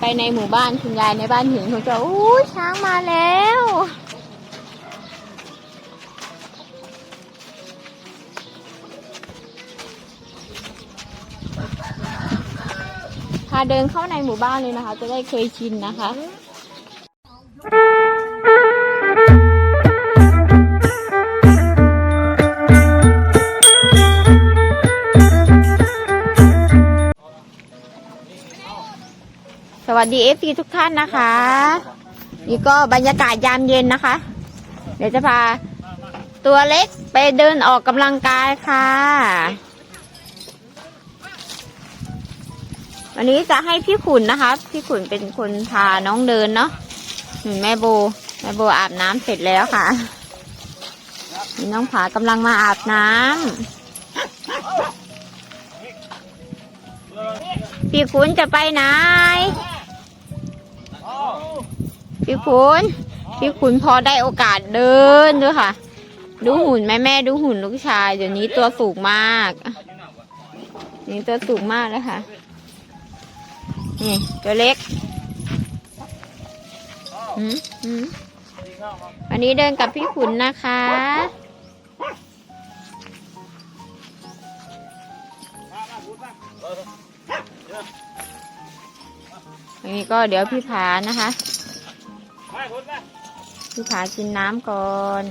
ไปในหมู่บ้านคุณยายในบ้านหินเขาจะอู้ช้างมาแล้วพาเดินเข้าในหมู่บ้านเลยนะคะ จะได้เคยชินนะคะ วัสดีเอฟซีทุกท่านนะคะ นี่ก็บรรยากาศยามเย็นนะคะ เดี๋ยวจะพาตัวเล็กไปเดินออกกำลังกายค่ะ วันนี้จะให้พี่ขุนนะคะ พี่ขุนเป็นคนพาน้องเดินเนาะหนุนแม่โบ แม่โบอาบน้ำเสร็จแล้วค่ะนี่น้องผากำลังมาอาบน้ำพี่ขุนจะไปไหน พี่ขุนพี่ขุนพอได้โอกาสเดินด้วยค่ะ ดูหุ่นแม่แม่ดูหุ่นลูกชาย เดี๋ยวนี้ตัวสูงมาก นี่ตัวสูงมากเลยค่ะ นี่ตัวเล็กหืมหืมวันนี้เดินกับพี่ขุนนะคะอันนี้ก็เดี๋ยวพี่ผานะคะ พี่ผากินน้ำก่อน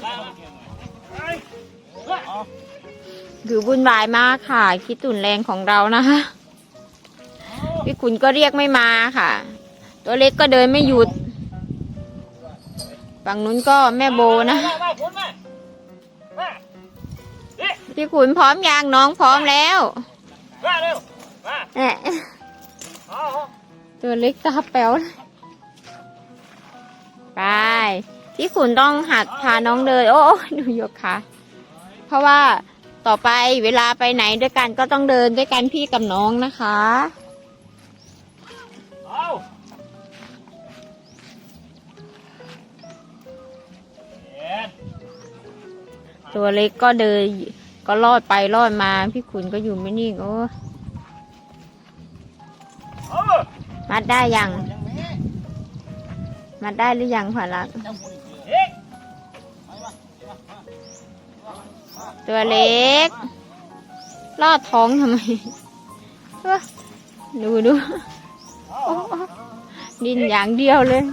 คือวุ่นวายมากค่ะ คิดตุนแรงของเรานะคะ พี่ขุนก็เรียกไม่มาค่ะ ตัวเล็กก็เดินไม่หยุด ฝั่งนู้นก็แม่โบนะ พี่ขุนพร้อมยังน้องพร้อมแล้วแหม่ตัวเล็กตาแป๋วเลยไป พี่ขุนต้องหัดพาน้องเดิน โอ้ดูยกขาเพราะว่าต่อไปเวลาไปไหนด้วยกันก็ต้องเดินด้วยกันพี่กับน้องนะคะตัวเล็กก็เดินก็ลอดไปลอดมา พี่ขุนก็อยู่ไม่นิ่งโอ้มัดได้ยัง มัดได้หรือยังขวัญรัก ตัวเล็ก ลอดท้องทำไม ดูดู ดินอย่างเดียวเลย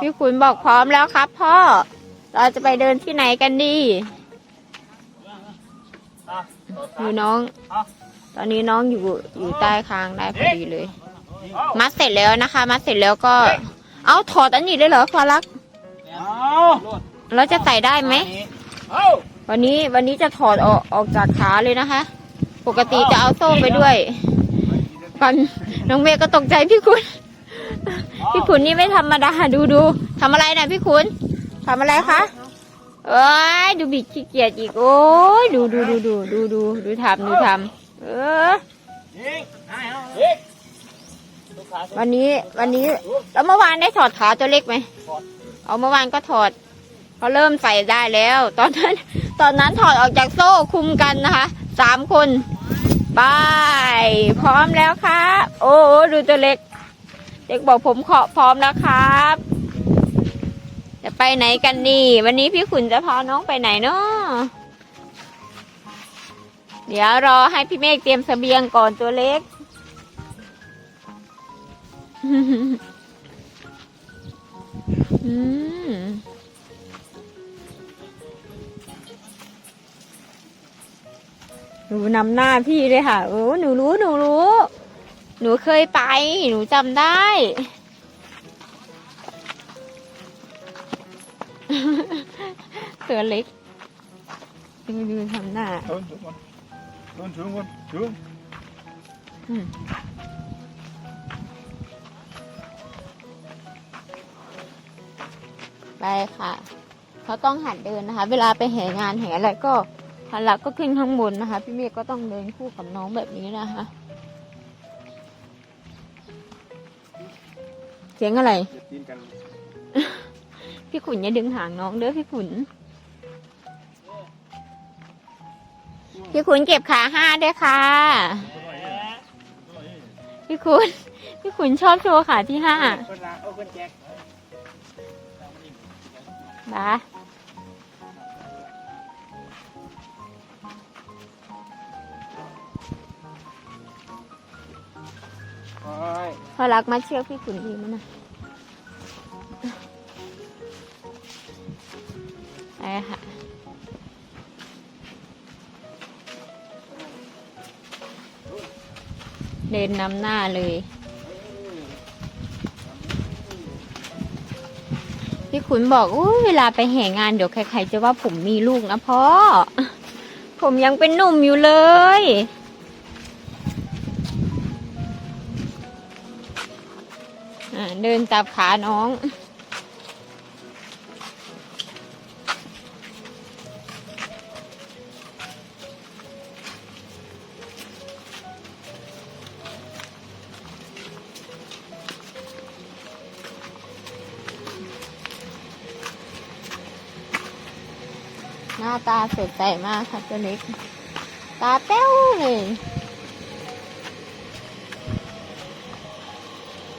พี่ขุนบอกพร้อมแล้วครับพ่อ เราจะไปเดินที่ไหนกันดีอยู่น้อง ตอนนี้น้องอยู่อยู่ใต้คางได้พอดีเลย มัดเสร็จแล้วนะคะ มัดเสร็จแล้วก็ เอาถอดอันนี้เลยเหรอพอรักแล้วจะใส่ได้ไหมวันนี้วันนี้จะถอดออกออกจากขาเลยนะคะ ปกติจะเอาโซ่ไปด้วยก่อนน้องเมย์ก็ตกใจพี่คุณ พี่ขุนนี่ไม่ธรรมดาดูดูทำอะไรนะพี่ขุนทำอะไรคะเอ้ยดูบิดขี้เกียจอีกโอ้ยดูดูดูดูดูดูดูทำดูทำเออ วันนี้วันนี้แล้วเมื่อวานได้ถอดขาตัวเล็กไหมเอาเมื่อวานก็ถอดเขาเริ่มใส่ได้แล้ว ตอนนั้น ตอนนั้นถอดออกจากโซ่คุมกันนะคะสามคนบายพร้อมแล้วครับ โอ้ดูตัวเล็ก เด็กบอกผมขอพร้อมแล้วครับ จะไปไหนกันดีวันนี้พี่ขุนจะพาน้องไปไหนเนาะเดี๋ยวรอให้พี่เมฆเตรียมเสบียงก่อนตัวเล็ก อืมหนูนำหน้าพี่เลยค่ะ โอ้ หนูรู้ หนูรู้ หนูเคยไป หนูจำได้ ตัวเล็ก ดูดูทำหน้า Trốn xuống con. Trốn xuống con. Xuống. อืม ไปค่ะ เขาต้องหัดเดินนะคะ เวลาไปแห่งานแห่อะไรก็หันหลักก็ขึ้นข้างบนนะคะ พี่เมฆก็ต้องเดินคู่กับน้องแบบนี้นะคะ เสียงอะไรพี่ขุนอย่าดึงหางน้องเด้อพี่ขุน พี่ขุนเก็บขาห้าด้วยค่ะ พี่คุณพี่คุณชอบโชว์ขาที่ห้า คนละเอาคนแจ็ค บ้าโอ้ยพอรักมาเชือกพี่ขุนดีมั้ยนะไปค่ะเดินนำหน้าเลย พี่ขุนบอกอเวลาไปแห่งานเดี๋ยวใครๆจะว่าผมมีลูกนะพ่อ ผมยังเป็นหนุ่มอยู่เลย เดินจับขาน้อง น้าตาสดใสมากค่ะตัวเล็ก ตาแป้วเลย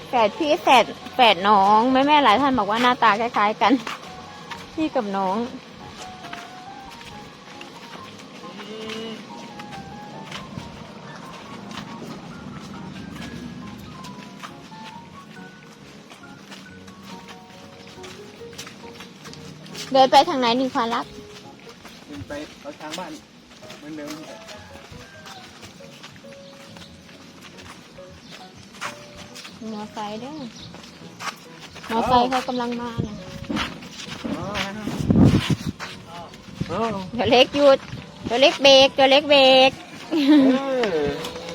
แฝดพี่แฝดแฝดน้องแม่แม่หลายท่านบอกว่าหน้าตาคล้าย ๆ กัน พี่กับน้องเดินไปทางไหนดีควานรัก ไปเอาทางบ้านเหมือนเดิมมอไซค์เด้อมอไซค์เขากำลังมาน่ะโอ้ตัวเล็กหยุดตัวเล็กเบรกตัวเล็กเบรกเออ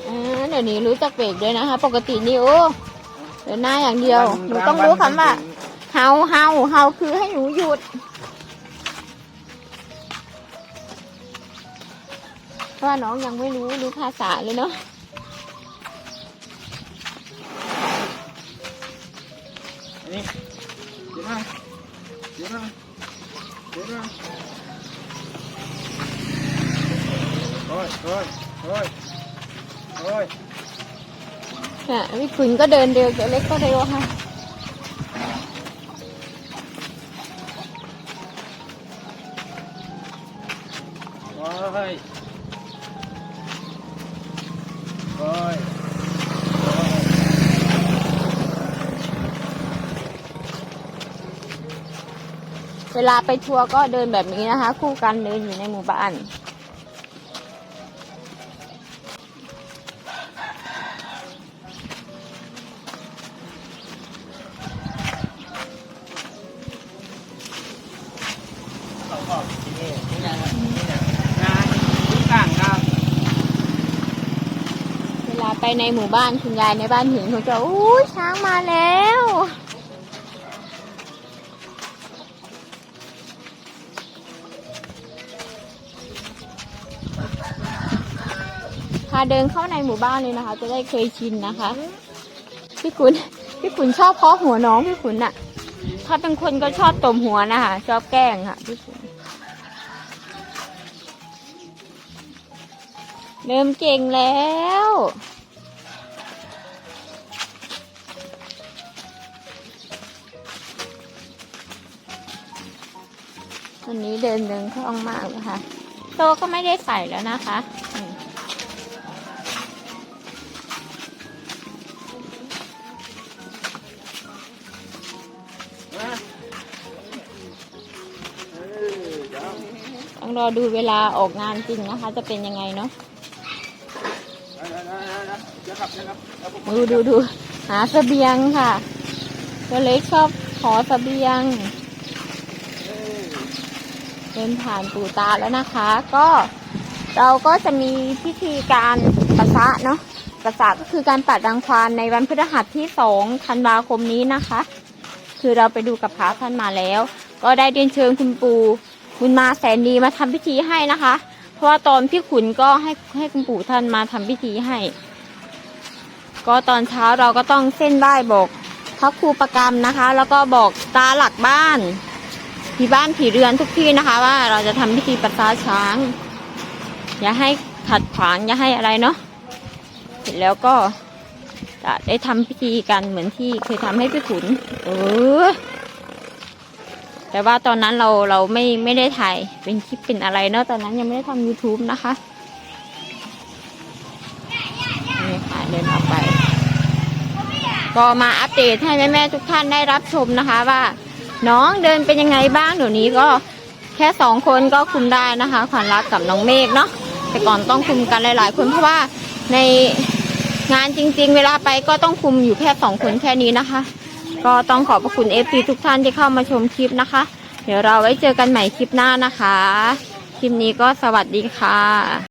อ่าเดี๋ยวนี้รู้จักเบรกด้วยนะคะ ปกตินี่โอ้เดินหน้าอย่างเดียวหนูต้องรู้คำว่าเฮาเฮาเฮาคือให้หนูหยุด ราะว่าน้องยังไม่รู้รู้ภาษาเลยเนาะอันนี้เดี๋ยวมาเดี๋ยวมาเดี๋ยวมาโอ้ยโอ้ยโอ้ยโอ้ยอะพี่ขุนก็เดินเร็วตัวเล็กก็เร็วค่ะโอ้ย เวลาไปทัวร์ก็เดินแบบนี้นะคะ คู่กันเดินอยู่ในหมู่บ้าน ไปในหมู่บ้านคุณยายในบ้านเห็นเขาจะอู้ช้างมาแล้วพาเดินเข้าในหมู่บ้านเลยนะคะ จะได้เคยชินนะคะ พี่ขุนพี่ขุนชอบเคาะหัวน้องพี่ขุนอะถ้าเป็นคนก็ชอบตบหัวนะคะชอบแกล้งค่ะพี่ขุนเริ่มเก่งแล้ว วันนี้เดินเดินคล่องมากเลยค่ะโตก็ไม่ได้ใส่แล้วนะคะอืมมาเออเดี๋ยวต้องรอดูเวลาออกงานจริงนะคะ จะเป็นยังไงเนาะเดี๋ยวเดี๋ยวเดี๋ยวเดี๋ยวครับเดี๋ยวครับเอาผมดูดูดูหาเสบียงค่ะตัวเล็กชอบขอเสบียงเออ เดินผ่านปู่ตาแล้วนะคะ ก็เราก็จะมีพิธีการปัสสะเนาะปัสสะก็คือการปัดรังควานในวันพฤหัสที่สองธันวาคมนี้นะคะ คือเราไปดูกับพระท่านมาแล้ว ก็ได้เรียนเชิญคุณปู่คุณมาแสนดีมาทำพิธีให้นะคะ เพราะว่าตอนพี่ขุนก็ให้ให้คุณปู่ท่านมาทำพิธีให้ ก็ตอนเช้าเราก็ต้องเส้นไหว้บอกพระครูประกรรมนะคะ แล้วก็บอกตาหลักบ้าน ที่บ้านผีเรือนทุกที่นะคะ ว่าเราจะทำพิธีปัสสาช้าง อย่าให้ขัดขวางอย่าให้อะไรเนาะเสร็จแล้วก็จะได้ทำพิธีกันเหมือนที่เคยทำให้พี่ขุนเออแต่ว่าตอนนั้นเราเราไม่ไม่ได้ถ่ายเป็นคลิปเป็นอะไรเนาะตอนนั้นยังไม่ได้ทำ YouTube นะคะนี่ค่ะเดินออกไป ก็มาอัปเดตให้แม่ ๆ ทุกท่านได้รับชมนะคะว่า น้องเดินเป็นยังไงบ้างเดี๋ยวนี้ก็แค่สองคนก็คุมได้นะคะขวัญรักกับน้องเมฆเนาะแต่ก่อนต้องคุมกันหลาย ๆ คนเพราะว่าในงานจริง ๆ เวลาไปก็ต้องคุมอยู่แค่สองคนแค่นี้นะคะ ก็ต้องขอบพระคุณเอฟซีทุกท่านที่เข้ามาชมคลิปนะคะ เดี๋ยวเราไว้เจอกันใหม่คลิปหน้านะคะ คลิปนี้ก็สวัสดีค่ะ